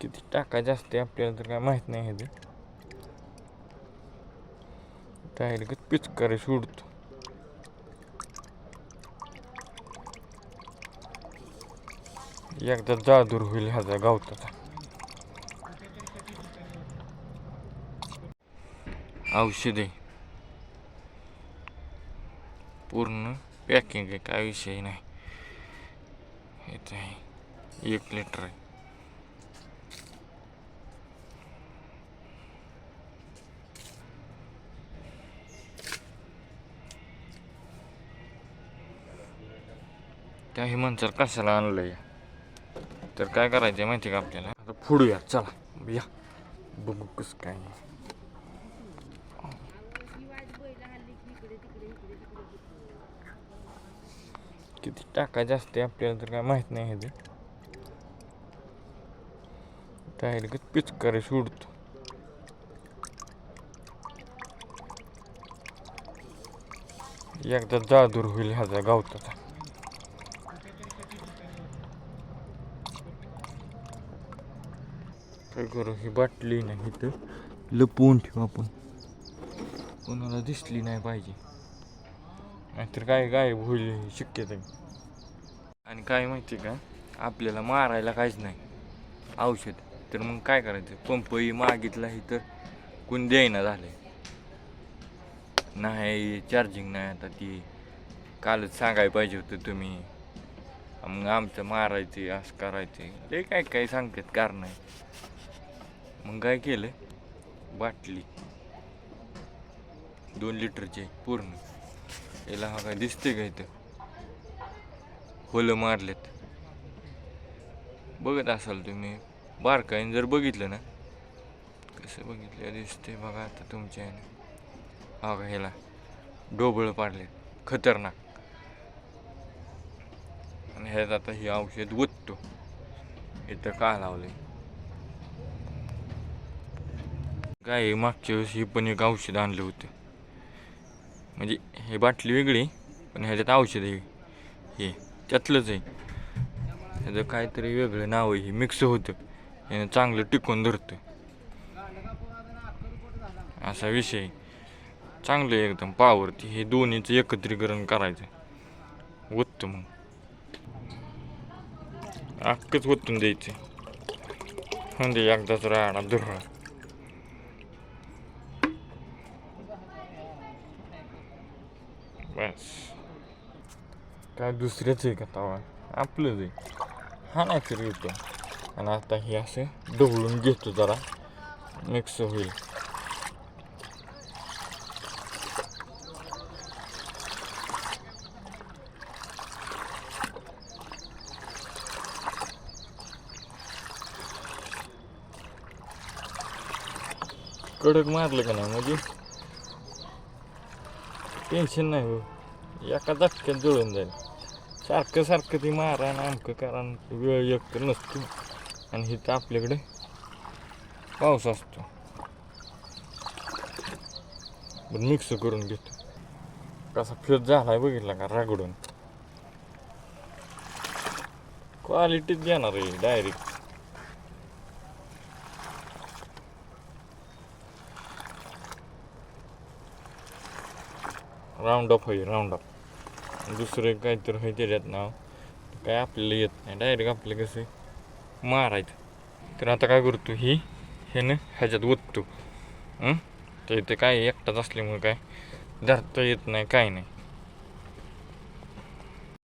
किती टाकायचं असते आपल्याला तर काय माहीत नाही आहे ते डायरेक्ट पिचकारी सोडतो. एकदा जादूर होईल ह्याचा गावताचा. औषधे. पूर्ण पॅकिंग आहे काय विषय नाही. येत आहे. एक लिटर आहे. त्या हिमांचल कशाला आणलं या तर काय करायचं माहिती का आपल्याला? आता फोडूया चला. या. बघू कस काय. किती टाकायचे असते आपल्याला तर काय माहीत नाही हे ते. डायरेक्ट पिचकारी सोडतो. एकदा जादूर होईल ह्याचा गावताचा. काय करू? ही बाटली नाही तर लपवून ठेवू आपण. कोणाला दिसली नाही पाहिजे. नाहीतर काय गायब होईल ही शक्यता. आणि काय माहिती का? आपल्याला मारायला काहीच नाही. औषध. तर मग काय करायचं? पंपही मागितला ही तर कोण द्यायना झालंय. नाही चार्जिंग नाही आता ती. कालच सांगायला पाहिजे होतं तुम्ही. मग आमचं मारायचे असं करायचे ते काय काय सांगतात कारण आहे. मग काय केलं? बाटली. दोन लिटरची पूर्ण. याला हा काय दिसते का इथं? होलं मारलेत. बघत असाल तुम्ही. बारकाईन जर बघितलं ना कसं बघितलं दिसते बघा आता तुमच्या ह्याने हा का ह्याला डोबळं पाडलेत. खतरनाक. आणि ह्यात आता ही औषध ओततो. इथं का लावलं काय मागच्या वेळेस ही पण एक औषध आणलं होतं. म्हणजे हे बाटली वेगळी पण ह्याच्यात औषध आहे. हे त्यातलंच आहे. ह्याचं काहीतरी वेगळं नाव आहे हे मिक्स होतं. यानं चांगलं टिकून धरतं. असा विषय चांगलं आहे एकदम पावरती हे दोन्हीचं एकत्रीकरण करायचं. ओततं मग अख्खच ओतून द्यायचं. म्हणजे एकदाच राहणार दुर्ळा बस. काय दुसऱ्याच आहे का तवा? आपलंच आहे. हा नाही तरी येतो. आणि आता हे असं ढवळून घेतो जरा. मिक्स होईल. कडक मारलं का नाही म्हणजे? टेन्शन नाही हो. एका झटक्यात जुळून जाईल. सारखं सारखं ती मारा आणि अमकं कारण वेळ एक तर नसतो. आणि इथं आपल्याकडे पाऊस असतो. पण मिक्स करून घेतो. कसा फ्यूज झालाय बघितला का रगडून? क्वालिटीच देणार आहे डायरेक्ट राऊंड ऑफ होईल राऊंड ऑफ दुसरं काहीतरी होईल त्याच्यात नाव. काय आपल्याला येत नाही. डायरेक्ट आपलं कसं मारायचं. तर आता काय करतो ही? ह्यानं ह्याच्यात ओततो. तर इथे काय एकटाच असल्यामुळे काय धरता येत नाही काय नाही.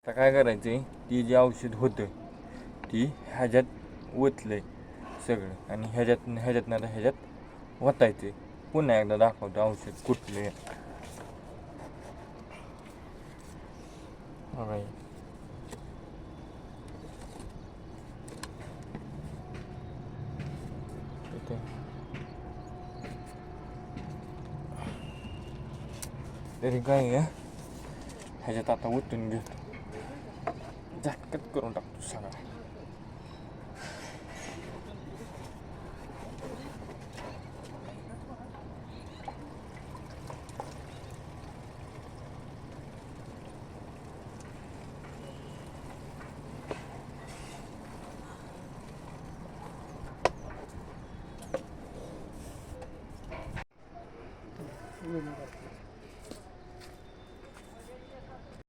आता काय करायचं ती जे औषध होतं ती ह्याच्यात ओतलंय सगळं. आणि ह्याच्यात ह्याच्यात नाही तर ह्याच्यात ओतायचे पुन्हा एकदा दाखवतो औषध कुठलं आहे. Okay. इथे तरी काय आहे ह्याच्यात आता ओतून घेतो झटकत करून टाकतो सगळा